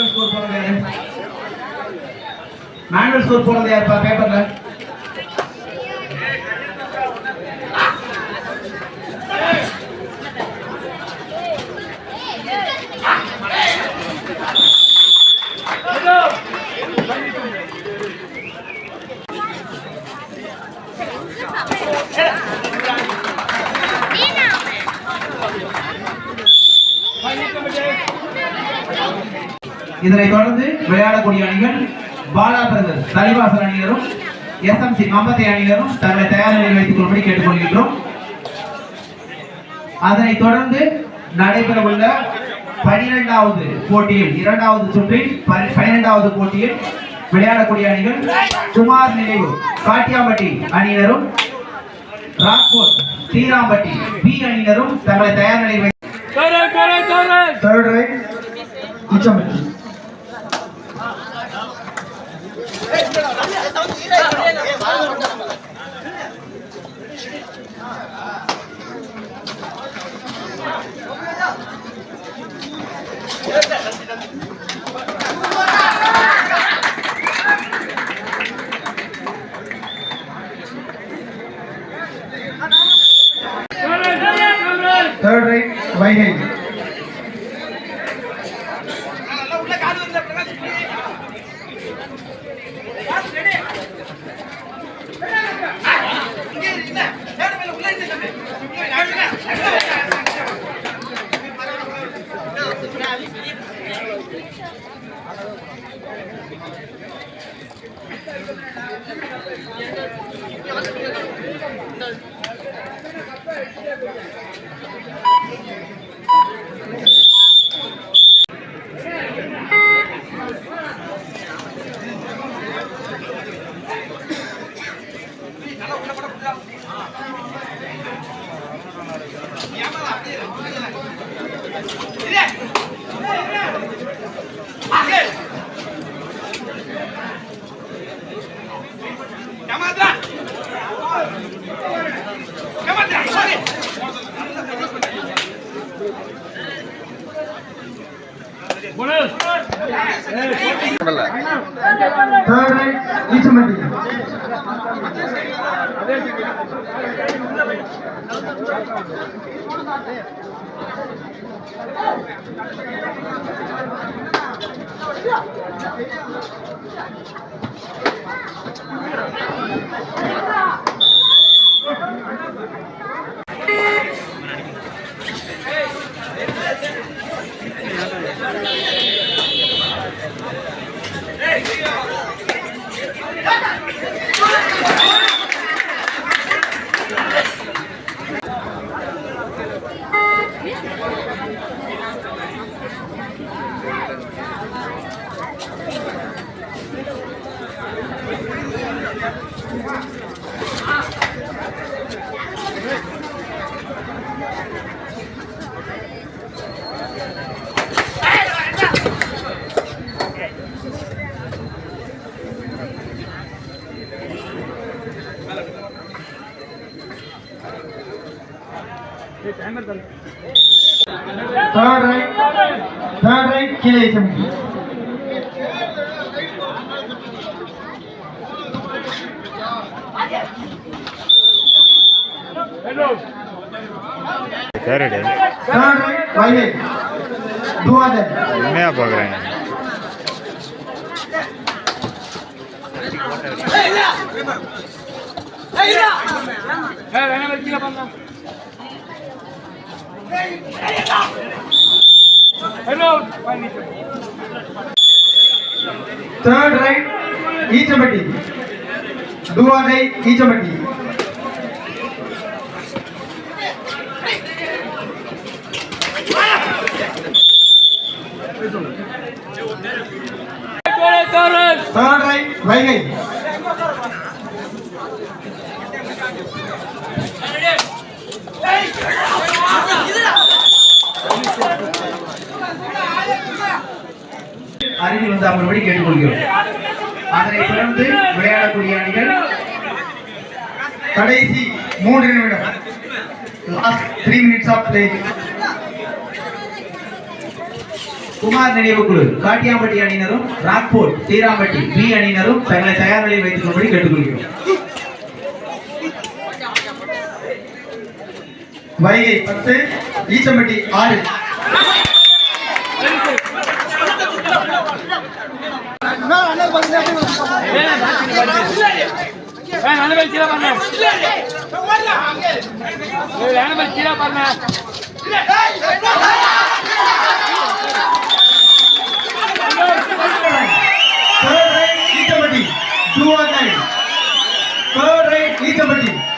Manual score போனது யாரு manual score போனது யாருப்பா பேப்பர்ல Yeah. இதனைத் தொடர்ந்து விளையாடக்கூடிய அணிகள் பாலா பிரதர்ஸ் தலைவாசல் அணியினரும் எஸ்எம்சி மம்பத்தை அணியினரும் தங்களை தயார் நிலையில் வைத்துக் கொள்ளும்படி கேட்டுக்கொள்கின்றோம். அதனைத் தொடர்ந்து நடைபெறவுள்ள பனிரெண்டாவது போட்டியில் இரண்டாவது சுற்றில் பனி- பனிரெண்டாவது போட்டியில் விளையாடக்கூடிய அணிகள் குமார் நினைவு காட்டியாம்பட்டி அணியினரும் ராக்போர்ட் ஸ்ரீராம்பட்டி பி அணியினரும் தங்களை தயார் நிலையில் வைத்து Correct, third rate right hand. Third right, Third right, third right, Kile Ichamati. करड़ है नया पकड़ रहे हैं थर्ड राइट ईचमटी दुआ दई ईचमटी வைகை. right, அருகில் வந்து அமர்படி கேட்டுக்கொள்கிறோம். அதனை தொடர்ந்து விளையாடக்கூடிய அணிகள் கடைசி மூன்று நிமிடம். Last three minutes of play Kumar நினைவு குழு காட்டியாம்பட்டி அணியினரும் ராக்போர்ட் தீராம்பட்டி பி அணியினரும் தங்களை தயார் நிலையில் வைத்துக் கொள்ளும்படி கேட்டுக்கொள்கிறோம் வைகை பத்து ஈச்சம்பட்டி ஆறு ஏய், கீழே பண்ண கீழே பண்ண 209 third rate E committee